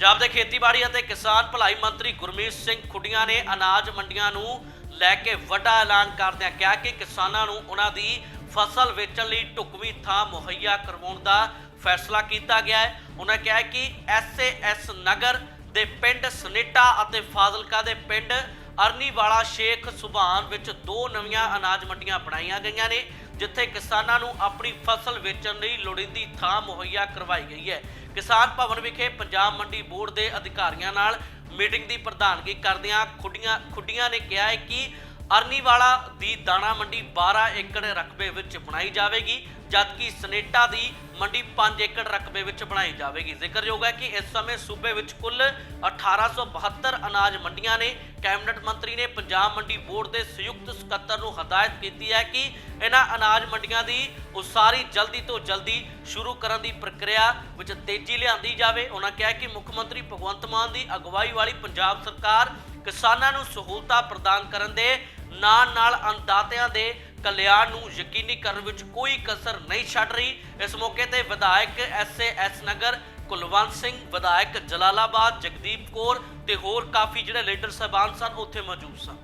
ਪੰਜਾਬ ਦੇ ਖੇਤੀਬਾੜੀ ਅਤੇ ਕਿਸਾਨ ਭਲਾਈ ਮੰਤਰੀ ਗੁਰਮੀਤ ਸਿੰਘ ਖੁੱਡੀਆਂ ਨੇ ਅਨਾਜ ਮੰਡੀਆਂ ਨੂੰ ਲੈ ਕੇ ਵੱਡਾ ਐਲਾਨ ਕਰਦਿਆਂ ਕਿਹਾ ਕਿ ਕਿਸਾਨਾਂ ਨੂੰ ਉਹਨਾਂ ਦੀ ਫਸਲ ਵੇਚਣ ਲਈ ਢੁਕਵੀਂ ਥਾਂ ਮੁਹੱਈਆ ਕਰਵਾਉਣ ਦਾ ਫੈਸਲਾ ਕੀਤਾ ਗਿਆ ਹੈ। ਉਹਨਾਂ ਕਿਹਾ ਹੈ ਕਿ ਐਸਏਐਸ ਨਗਰ ਦੇ ਪਿੰਡ ਸਨੇਟਾ ਅਤੇ ਫਾਜ਼ਿਲਕਾ ਦੇ ਪਿੰਡ ਅਰਨੀਵਾਲਾ ਸ਼ੇਖ ਸੁਭਾਨ ਵਿੱਚ ਦੋ ਨਵੀਆਂ ਅਨਾਜ ਮੰਡੀਆਂ ਬਣਾਈਆਂ ਗਈਆਂ ਨੇ, ਜਿੱਥੇ ਕਿਸਾਨਾਂ ਨੂੰ ਆਪਣੀ ਫਸਲ ਵੇਚਣ ਲਈ ਲੋੜੀਂਦੀ ਥਾਂ ਮੁਹੱਈਆ ਕਰਵਾਈ ਗਈ ਹੈ। ਕਿਸਾਨ ਭਵਨ ਵਿਖੇ ਪੰਜਾਬ ਮੰਡੀ ਬੋਰਡ ਦੇ ਅਧਿਕਾਰੀਆਂ ਨਾਲ ਮੀਟਿੰਗ ਦੀ ਪ੍ਰਧਾਨਗੀ ਕਰਦਿਆਂ ਖੁੱਡੀਆਂ ਖੁੱਡੀਆਂ ਨੇ ਕਿਹਾ ਹੈ ਕਿ ਅਰਨੀਵਾਲਾ ਦੀ ਦਾਣਾ ਮੰਡੀ 12 ਏਕੜ ਰਕਬੇ ਵਿੱਚ ਬਣਾਈ ਜਾਵੇਗੀ, ਜਦਕਿ ਸਨੇਟਾ ਦੀ ਮੰਡੀ 5 ਏਕੜ ਰਕਬੇ ਵਿੱਚ ਬਣਾਈ ਜਾਵੇਗੀ। ਜ਼ਿਕਰਯੋਗ ਹੈ ਕਿ ਇਸ ਸਮੇਂ ਸੂਬੇ ਵਿੱਚ ਕੁੱਲ 1872 ਅਨਾਜ ਮੰਡੀਆਂ ਨੇ, ਕੈਬਨਿਟ ਮੰਤਰੀ ਨੇ ਪੰਜਾਬ ਮੰਡੀ ਬੋਰਡ ਦੇ ਸੰਯੁਕਤ ਸਕੱਤਰ ਨੂੰ ਹਦਾਇਤ ਕੀਤੀ ਹੈ ਕਿ ਇਹਨਾਂ ਅਨਾਜ ਮੰਡੀਆਂ ਦੀ ਉਸਾਰੀ ਜਲਦੀ ਤੋਂ ਜਲਦੀ ਸ਼ੁਰੂ ਕਰਨ ਦੀ ਪ੍ਰਕਿਰਿਆ ਵਿੱਚ ਤੇਜ਼ੀ ਲਿਆਂਦੀ ਜਾਵੇ। ਉਹਨਾਂ ਕਿਹਾ ਕਿ ਮੁੱਖ ਮੰਤਰੀ ਭਗਵੰਤ ਮਾਨ ਦੀ ਅਗਵਾਈ ਵਾਲੀ ਪੰਜਾਬ ਸਰਕਾਰ ਕਿਸਾਨਾਂ ਨੂੰ ਸਹੂਲਤਾਂ ਪ੍ਰਦਾਨ ਕਰਨ ਦੇ ਨਾਲ ਨਾਲ ਅੰਦਾਤਿਆਂ ਦੇ ਕਲਿਆਣ ਨੂੰ ਯਕੀਨੀ ਕਰਨ ਵਿੱਚ ਕੋਈ ਕਸਰ ਨਹੀਂ ਛੱਡ ਰਹੀ। ਇਸ ਮੌਕੇ ਤੇ ਵਿਧਾਇਕ ਐਸਏਐਸ ਨਗਰ, ਕੁਲਵੰਤ ਸਿੰਘ, ਵਿਧਾਇਕ ਜਲਾਲਾਬਾਦ, ਜਗਦੀਪ ਕੌਰ ਤੇ ਹੋਰ ਕਾਫੀ ਜਿਹੜੇ ਲੀਡਰ ਸਹਿਬਾਨ ਸਨ, ਉੱਥੇ ਮੌਜੂਦ ਸਨ।